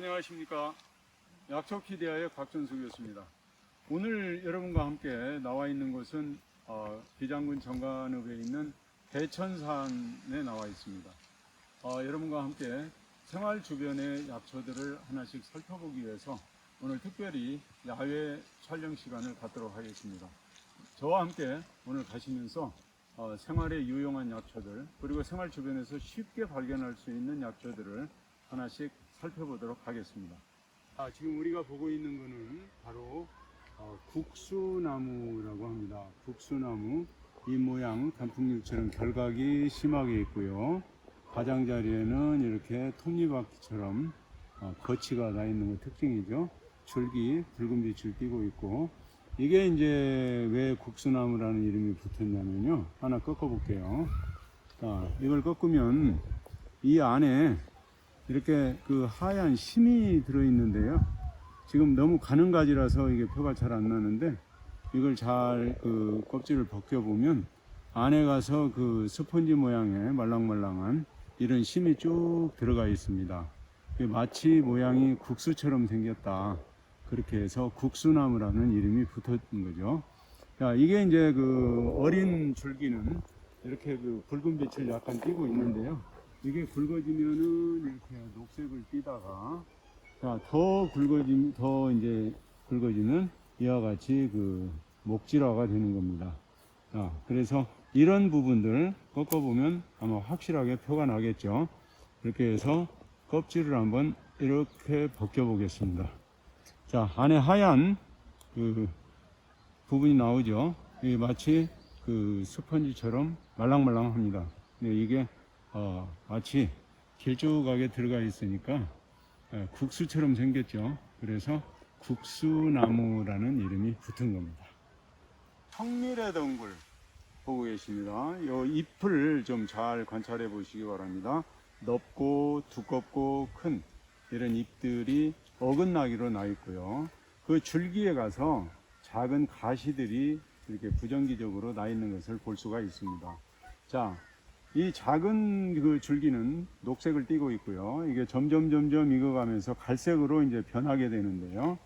안녕하십니까. 약초키디아의 곽준수 교수입니다. 오늘 여러분과 함께 나와 있는 곳은 어, 비장군 정관읍에 있는 대천산에 나와 있습니다. 어, 여러분과 함께 생활 주변의 약초들을 하나씩 살펴보기 위해서 오늘 특별히 야외 촬영 시간을 갖도록 하겠습니다. 저와 함께 오늘 가시면서 어, 생활에 유용한 약초들 그리고 생활 주변에서 쉽게 발견할 수 있는 약초들을 하나씩 살펴보도록 하겠습니다. 아, 지금 우리가 보고 있는 것은 바로 어, 국수나무라고 합니다. 국수나무 이 모양 단풍잎처럼 결각이 심하게 있고요. 가장자리에는 이렇게 톱니바퀴처럼 어, 거치가 나 있는 것 특징이죠. 줄기 붉은 빛을 띠고 있고 이게 이제 왜 국수나무라는 이름이 붙었냐면요. 하나 꺾어 볼게요. 자, 이걸 꺾으면 이 안에 이렇게 그 하얀 심이 들어 있는데요. 지금 너무 가는 가지라서 이게 표가 잘 안 나는데 이걸 잘 그 껍질을 벗겨 보면 안에 가서 그 스펀지 모양의 말랑말랑한 이런 심이 쭉 들어가 있습니다. 그 마치 모양이 국수처럼 생겼다. 그렇게 해서 국수나무라는 이름이 붙었던 거죠. 자, 이게 이제 그 어린 줄기는 이렇게 그 붉은 빛을 약간 띠고 있는데요. 이게 굵어지면은 이렇게 녹색을 띠다가 자, 더 굵어지, 더 이제 굵어지면 이와 같이 그 목질화가 되는 겁니다. 자, 그래서 이런 부분들 꺾어보면 아마 확실하게 표가 나겠죠. 이렇게 해서 껍질을 한번 이렇게 벗겨 보겠습니다. 자, 안에 하얀 그 부분이 나오죠. 이게 마치 그 스펀지처럼 말랑말랑합니다. 근데 이게 어, 마치 길쭉하게 들어가 있으니까 예, 국수처럼 생겼죠. 그래서 국수나무라는 이름이 붙은 겁니다. 청밀의 덩굴 보고 계십니다. 요 잎을 좀 잘 관찰해 보시기 바랍니다. 넓고 두껍고 큰 이런 잎들이 어긋나기로 나 있고요. 그 줄기에 가서 작은 가시들이 이렇게 부정기적으로 나 있는 것을 볼 수가 있습니다. 자, 이 작은 그 줄기는 녹색을 띠고 있고요. 이게 점점 점점 익어가면서 갈색으로 이제 변하게 되는데요.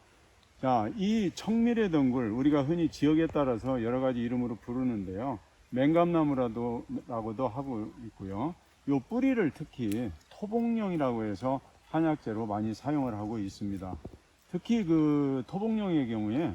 자, 이 청밀의 덩굴 우리가 흔히 지역에 따라서 여러 가지 이름으로 부르는데요. 맹감나무라도 라고도 하고 있고요. 요 뿌리를 특히 토복령이라고 해서 한약재로 많이 사용을 하고 있습니다. 특히 그 토복령의 경우에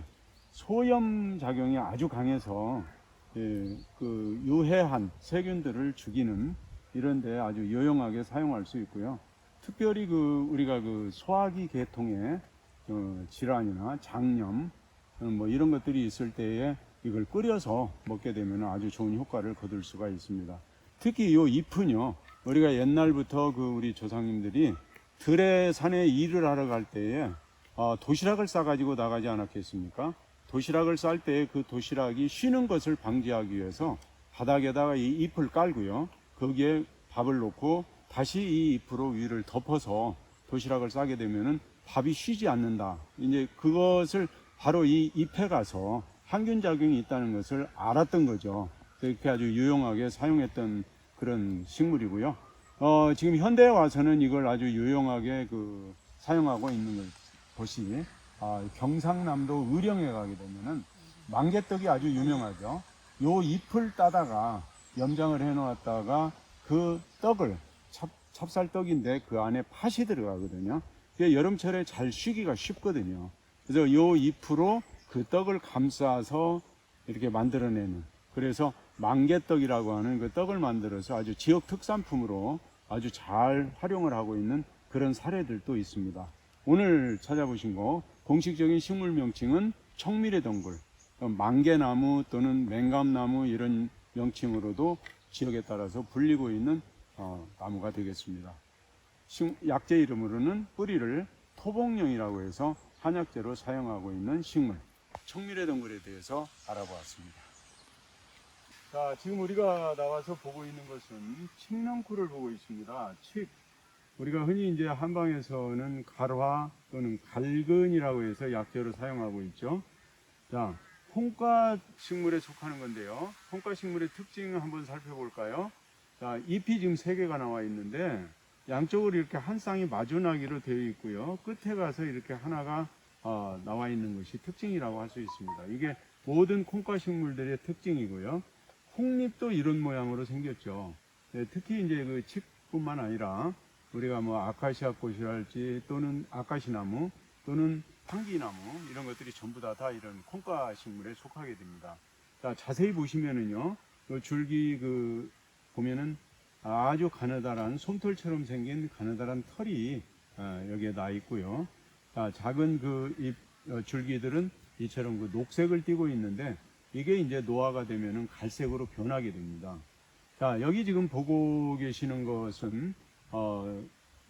소염 작용이 아주 강해서 예, 그 유해한 세균들을 죽이는 이런데 아주 유용하게 사용할 수 있고요. 특별히 그 우리가 그 소화기 계통의 어, 질환이나 장염 어, 뭐 이런 것들이 있을 때에 이걸 끓여서 먹게 되면 아주 좋은 효과를 거둘 수가 있습니다. 특히 이 잎은요, 우리가 옛날부터 그 우리 조상님들이 들에 산에 일을 하러 갈 때에 어, 도시락을 싸가지고 나가지 않았겠습니까? 도시락을 쌀 때 그 도시락이 쉬는 것을 방지하기 위해서 바닥에다가 이 잎을 깔고요. 거기에 밥을 놓고 다시 이 잎으로 위를 덮어서 도시락을 싸게 되면은 밥이 쉬지 않는다. 이제 그것을 바로 이 잎에 가서 항균 작용이 있다는 것을 알았던 거죠. 그렇게 아주 유용하게 사용했던 그런 식물이고요. 어, 지금 현대에 와서는 이걸 아주 유용하게 그 사용하고 있는 곳이 아, 경상남도 의령에 가게 되면은 망개떡이 아주 유명하죠. 요 잎을 따다가 염장을 해 놓았다가 그 떡을 찹, 찹쌀떡인데 그 안에 팥이 들어가거든요. 그게 여름철에 잘 쉬기가 쉽거든요. 그래서 요 잎으로 그 떡을 감싸서 이렇게 만들어내는 그래서 망개떡이라고 하는 그 떡을 만들어서 아주 지역 특산품으로 아주 잘 활용을 하고 있는 그런 사례들도 있습니다. 오늘 찾아보신 거 공식적인 식물 명칭은 청밀의 덩굴, 망개나무 또는 맹감나무 이런 명칭으로도 지역에 따라서 불리고 있는 어, 나무가 되겠습니다. 식- 약재 이름으로는 뿌리를 토복령이라고 해서 한약재로 사용하고 있는 식물 청밀의 덩굴에 대해서 알아보았습니다. 자, 지금 우리가 나와서 보고 있는 것은 칡넝쿨을 보고 있습니다. 칡. 우리가 흔히 이제 한방에서는 갈화 또는 갈근이라고 해서 약재로 사용하고 있죠. 자, 홍과 식물에 속하는 건데요. 홍과 식물의 특징 한번 살펴볼까요? 자, 잎이 지금 세 개가 나와 있는데 양쪽으로 이렇게 한 쌍이 마주나기로 되어 있고요. 끝에 가서 이렇게 하나가 어, 나와 있는 것이 특징이라고 할 수 있습니다. 이게 모든 콩과 식물들의 특징이고요. 홍잎도 이런 모양으로 생겼죠. 네, 특히 이제 그 칡뿐만 아니라 우리가 뭐 아카시아 꽃이랄지 또는 아카시나무 또는 황기나무 이런 것들이 전부 다, 다 이런 콩과 식물에 속하게 됩니다. 자, 자세히 보시면은요, 그 줄기 그 보면은 아주 가느다란 솜털처럼 생긴 가느다란 털이 아, 여기에 나 있고요. 자, 작은 그 잎, 어, 줄기들은 이처럼 그 녹색을 띠고 있는데 이게 이제 노화가 되면은 갈색으로 변하게 됩니다. 자, 여기 지금 보고 계시는 것은 어,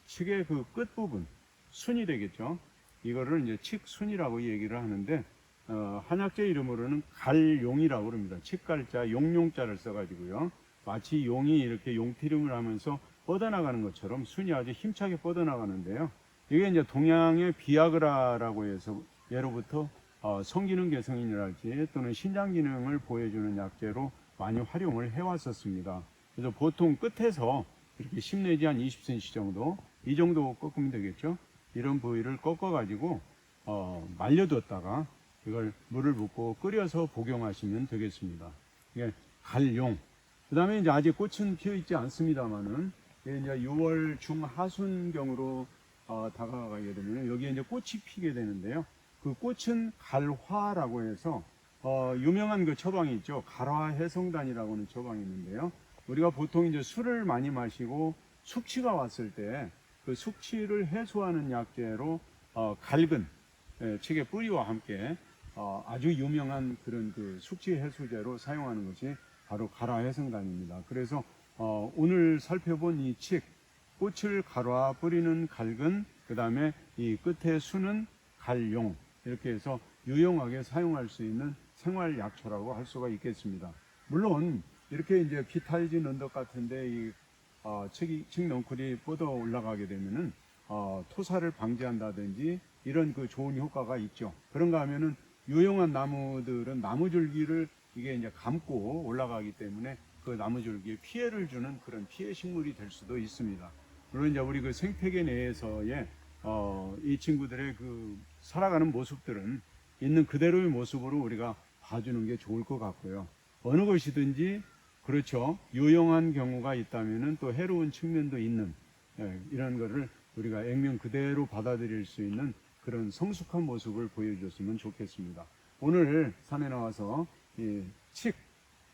칡의 그 끝부분 순이 되겠죠. 이거를 이제 칡순이라고 얘기를 하는데 어, 한약재 이름으로는 갈용이라고 그럽니다. 칡갈자 용용자를 써가지고요. 마치 용이 이렇게 용티름을 하면서 뻗어나가는 것처럼 순이 아주 힘차게 뻗어나가는데요. 이게 이제 동양의 비아그라라고 해서 예로부터 어, 성기능 개선이랄지 또는 신장 기능을 보여주는 약재로 많이 활용을 해왔었습니다. 그래서 보통 끝에서 이렇게 10 내지 한 20cm 정도 이 정도 꺾으면 되겠죠. 이런 부위를 꺾어 가지고 어, 말려뒀다가 이걸 물을 붓고 끓여서 복용하시면 되겠습니다. 이게 갈용. 그 다음에 이제 아직 꽃은 피어 있지 않습니다만은 이제 6월 중하순경으로 어, 다가가게 되면 여기에 이제 꽃이 피게 되는데요. 그 꽃은 갈화라고 해서 어, 유명한 그 처방이 있죠. 갈화 해성단이라고 하는 처방이 있는데요. 우리가 보통 이제 술을 많이 마시고 숙취가 왔을 때 그 숙취를 해소하는 약재로 어, 갈근 예, 칡의 뿌리와 함께 어, 아주 유명한 그런 그 숙취 해소제로 사용하는 것이 바로 갈화해성단입니다. 그래서 어, 오늘 살펴본 이 칡, 꽃을 갈화, 뿌리는 갈근, 그 다음에 이 끝에 수는 갈용 이렇게 해서 유용하게 사용할 수 있는 생활 약초라고 할 수가 있겠습니다. 물론 이렇게 이제 피탈진 언덕 같은데 이 어, 칡이 칡 넝쿨이 뻗어 올라가게 되면은 어, 토사를 방지한다든지 이런 그 좋은 효과가 있죠. 그런가 하면은 유용한 나무들은 나무줄기를 이게 이제 감고 올라가기 때문에 그 나무줄기에 피해를 주는 그런 피해 식물이 될 수도 있습니다. 물론 이제 우리 그 생태계 내에서의 어, 이 친구들의 그 살아가는 모습들은 있는 그대로의 모습으로 우리가 봐주는 게 좋을 것 같고요. 어느 것이든지 그렇죠. 유용한 경우가 있다면은 또 해로운 측면도 있는 예, 이런 거를 우리가 액면 그대로 받아들일 수 있는 그런 성숙한 모습을 보여줬으면 좋겠습니다. 오늘 산에 나와서 이 칡,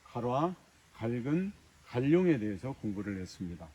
갈화, 갈근, 갈룡에 대해서 공부를 했습니다.